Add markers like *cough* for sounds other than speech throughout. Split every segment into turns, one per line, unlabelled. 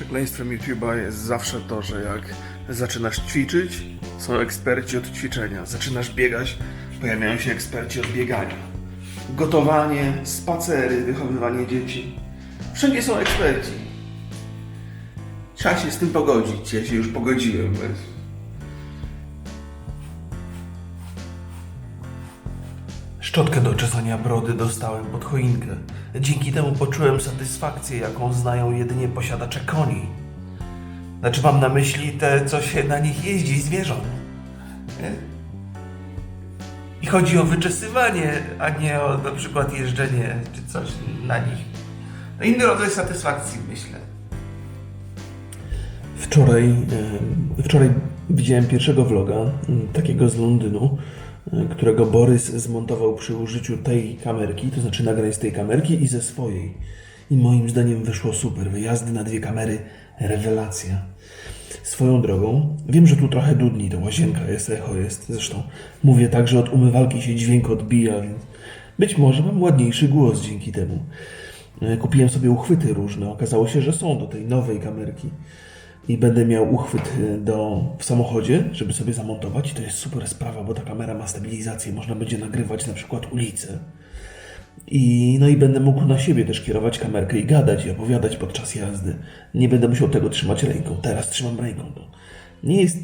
Przekleństwem YouTube'a jest zawsze to, że jak zaczynasz ćwiczyć, są eksperci od ćwiczenia. Zaczynasz biegać, pojawiają się eksperci od biegania. Gotowanie, spacery, wychowywanie dzieci. Wszędzie są eksperci. Trzeba się z tym pogodzić. Ja się już pogodziłem. Bez... Szczotkę do czesania brody dostałem pod choinkę. Dzięki temu poczułem satysfakcję, jaką znają jedynie posiadacze koni. Znaczy mam na myśli te, co się na nich jeździ, zwierząt. I chodzi o wyczesywanie, a nie o na przykład jeżdżenie czy coś na nich. No inny rodzaj satysfakcji, myślę. Wczoraj, e, wczoraj widziałem pierwszego vloga, takiego z Londynu, którego Borys zmontował przy użyciu tej kamerki, to znaczy nagrań z tej kamerki i ze swojej. I moim zdaniem wyszło super. Wyjazdy na dwie kamery, rewelacja. Swoją drogą, wiem, że tu trochę dudni, to łazienka jest, echo jest. Zresztą mówię tak, że od umywalki się dźwięk odbija, więc być może mam ładniejszy głos dzięki temu. E, Kupiłem sobie uchwyty różne. Okazało się, że są do tej nowej kamerki. I będę miał uchwyt e, do, w samochodzie, żeby sobie zamontować. I to jest super sprawa, bo ta kamera ma stabilizację. Można będzie nagrywać na przykład ulicę. I, no i będę mógł na siebie też kierować kamerkę i gadać i opowiadać podczas jazdy. Nie będę musiał tego trzymać ręką. Teraz trzymam ręką. To nie jest.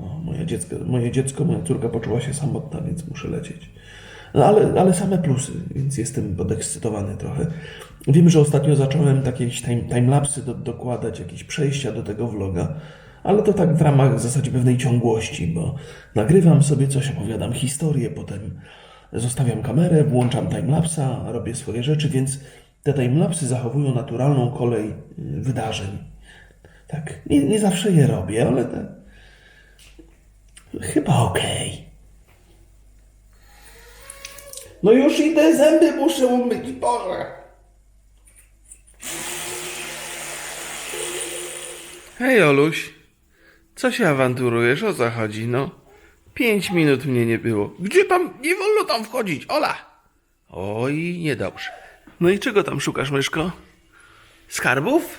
O, moje, dziecko, moje dziecko, moja córka poczuła się samotna, więc muszę lecieć. No ale, ale same plusy, więc jestem podekscytowany trochę. Wiem, że ostatnio zacząłem jakieś time, timelapsy do, dokładać, jakieś przejścia do tego vloga, ale to tak w ramach w zasadzie pewnej ciągłości, bo nagrywam sobie coś, opowiadam historię, potem zostawiam kamerę, włączam timelapsa, robię swoje rzeczy, więc te timelapsy zachowują naturalną kolej y, wydarzeń. Tak, nie, nie zawsze je robię, ale te... chyba okej. No już idę, zęby muszę umyć, Boże. Hej, Oluś. Co się awanturujesz? O co chodzi, no? Pięć minut mnie nie było. Gdzie tam? Nie wolno tam wchodzić, Ola! Oj, niedobrze. No i czego tam szukasz, myszko? Skarbów?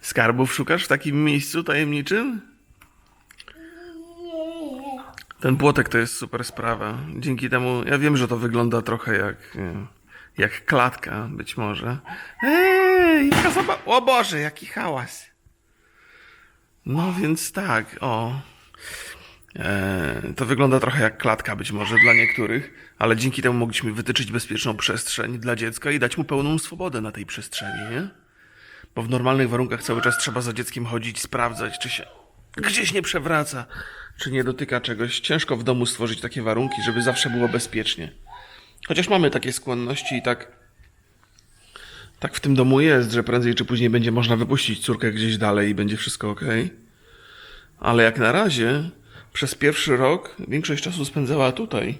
Skarbów szukasz w takim miejscu tajemniczym? Ten płotek to jest super sprawa. Dzięki temu, ja wiem, że to wygląda trochę jak, e, jak klatka, być może. Ej, jaka zaba- O Boże, jaki hałas. No więc tak, o. E, to wygląda trochę jak klatka być może dla niektórych, ale dzięki temu mogliśmy wytyczyć bezpieczną przestrzeń dla dziecka i dać mu pełną swobodę na tej przestrzeni, nie? Bo w normalnych warunkach cały czas trzeba za dzieckiem chodzić, sprawdzać, czy się gdzieś nie przewraca, czy nie dotyka czegoś. Ciężko w domu stworzyć takie warunki, żeby zawsze było bezpiecznie. Chociaż mamy takie skłonności i tak tak w tym domu jest, że prędzej czy później będzie można wypuścić córkę gdzieś dalej i będzie wszystko ok. Ale jak na razie, przez pierwszy rok większość czasu spędzała tutaj.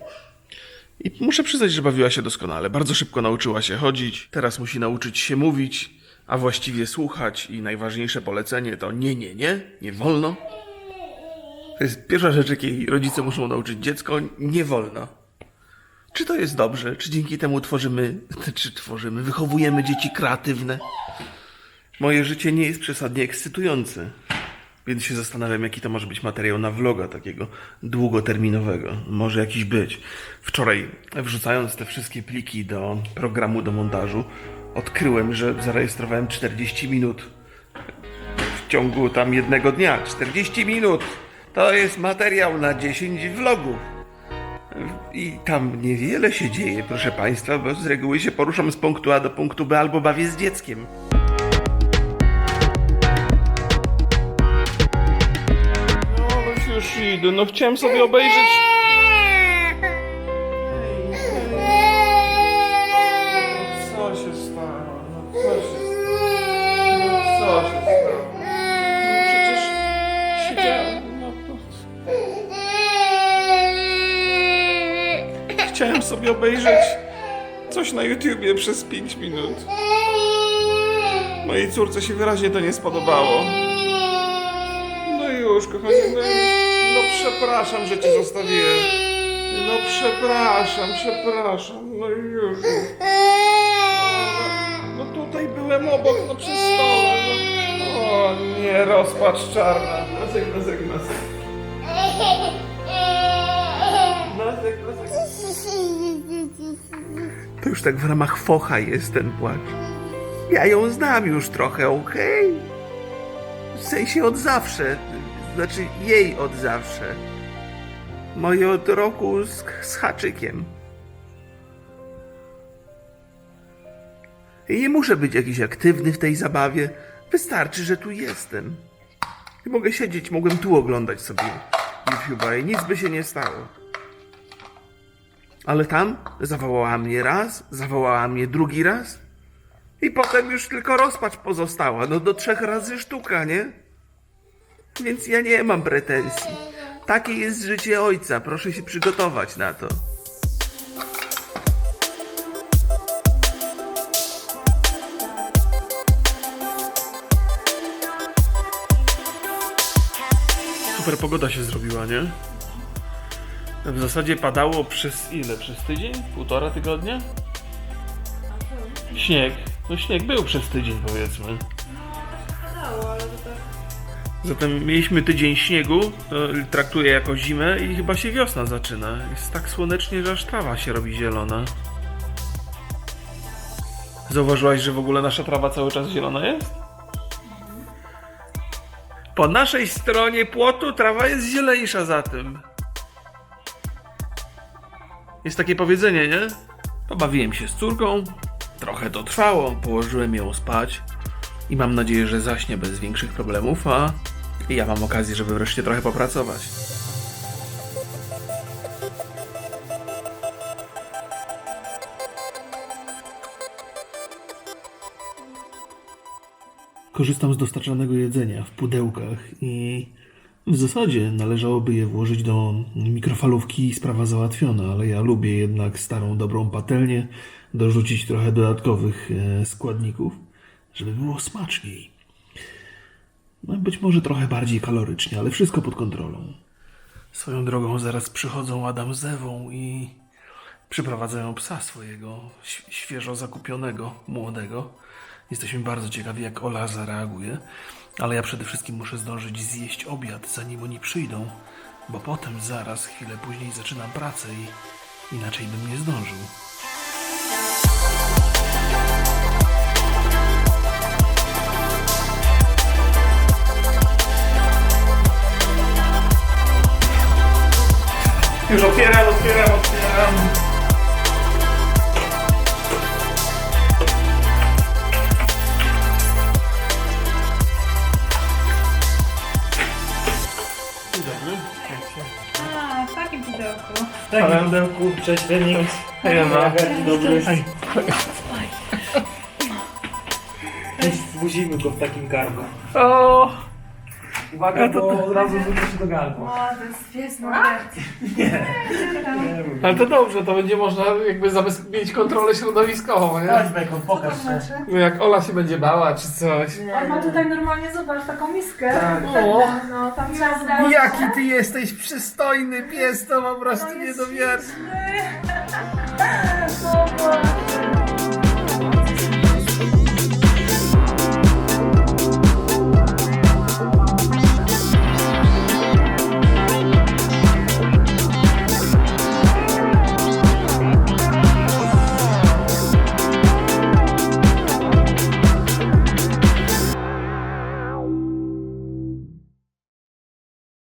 I muszę przyznać, że bawiła się doskonale. Bardzo szybko nauczyła się chodzić. Teraz musi nauczyć się mówić, a właściwie słuchać. I najważniejsze polecenie to nie, nie, nie, nie wolno. To jest pierwsza rzecz, jakiej rodzice muszą nauczyć dziecko. Nie wolno. Czy to jest dobrze? Czy dzięki temu tworzymy, *laughs* czy tworzymy, wychowujemy dzieci kreatywne? Moje życie nie jest przesadnie ekscytujące, więc się zastanawiam, jaki to może być materiał na vloga takiego długoterminowego. Może jakiś być. Wczoraj, wrzucając te wszystkie pliki do programu do montażu, odkryłem, że zarejestrowałem 40 minut w ciągu tam jednego dnia. 40 minut! To jest materiał na 10 vlogów. I tam niewiele się dzieje, proszę Państwa, bo z reguły się poruszam z punktu A do punktu B albo bawię z dzieckiem. No, już idę, no chciałem sobie obejrzeć... sobie obejrzeć coś na YouTubie przez 5 minut. Mojej córce się wyraźnie to nie spodobało. No już, kochanie, no, no przepraszam, że cię zostawiłem. No przepraszam, przepraszam, no już. No tutaj był byłem obok, no przy stole. No. O nie, rozpacz czarna. Nosek, nosek, nosek. To już tak w ramach focha jest ten płacz. Ja ją znam już trochę, okej? W sensie od zawsze. Znaczy jej od zawsze. Moje od roku z, z haczykiem. I nie muszę być jakiś aktywny w tej zabawie. Wystarczy, że tu jestem. I mogę siedzieć, mogłem tu oglądać sobie YouTube'a i nic by się nie stało. Ale tam zawołała mnie raz, zawołała mnie drugi raz i potem już tylko rozpacz pozostała. No do trzech razy sztuka, nie? Więc ja nie mam pretensji. Takie jest życie ojca, proszę się przygotować na to. Super pogoda się zrobiła, nie? W zasadzie padało przez ile? Przez tydzień? Półtora tygodnia? Śnieg. No śnieg był przez tydzień powiedzmy.
Dało, ale to tak.
Zatem mieliśmy tydzień śniegu, to traktuję jako zimę i chyba się wiosna zaczyna. Jest tak słonecznie, że aż trawa się robi zielona. Zauważyłaś, że w ogóle nasza trawa cały czas zielona jest? Po naszej stronie płotu trawa jest zieleńsza za tym. Jest takie powiedzenie, nie? Pobawiłem się z córką, trochę to trwało, położyłem ją spać i mam nadzieję, że zaśnie bez większych problemów, a ja mam okazję, żeby wreszcie trochę popracować. Korzystam z dostarczanego jedzenia w pudełkach i w zasadzie należałoby je włożyć do mikrofalówki i sprawa załatwiona, ale ja lubię jednak starą, dobrą patelnię, dorzucić trochę dodatkowych e, składników, żeby było smaczniej. No, być może trochę bardziej kalorycznie, ale wszystko pod kontrolą. Swoją drogą zaraz przychodzą Adam z Ewą i przyprowadzają psa swojego, świeżo zakupionego, młodego. Jesteśmy bardzo ciekawi, jak Ola zareaguje, ale ja przede wszystkim muszę zdążyć zjeść obiad, zanim oni przyjdą, bo potem zaraz, chwilę później zaczynam pracę i inaczej bym nie zdążył. Już otwieram.
Tak, Renik.
Hej, Ewa.
Dzień dobry. Cześć, Zwozimy go w takim gargu.
O!
Uwaga, bo od razu rzuci się do gargu.
O, to jest pies Norbert.
Ale to dobrze, to będzie można jakby zabez- mieć kontrolę środowiskową, nie?
Chodź Bekon, pokaż się.
Znaczy?
No jak Ola się będzie bała czy coś.
On ma tutaj normalnie, zobacz, taką miskę.
Tak.
O.
No, tam trzeba zdawać.
Jaki ty jesteś przystojny pies, to po prostu
To
niedowiarny.
śliczny. *laughs* Zobacz.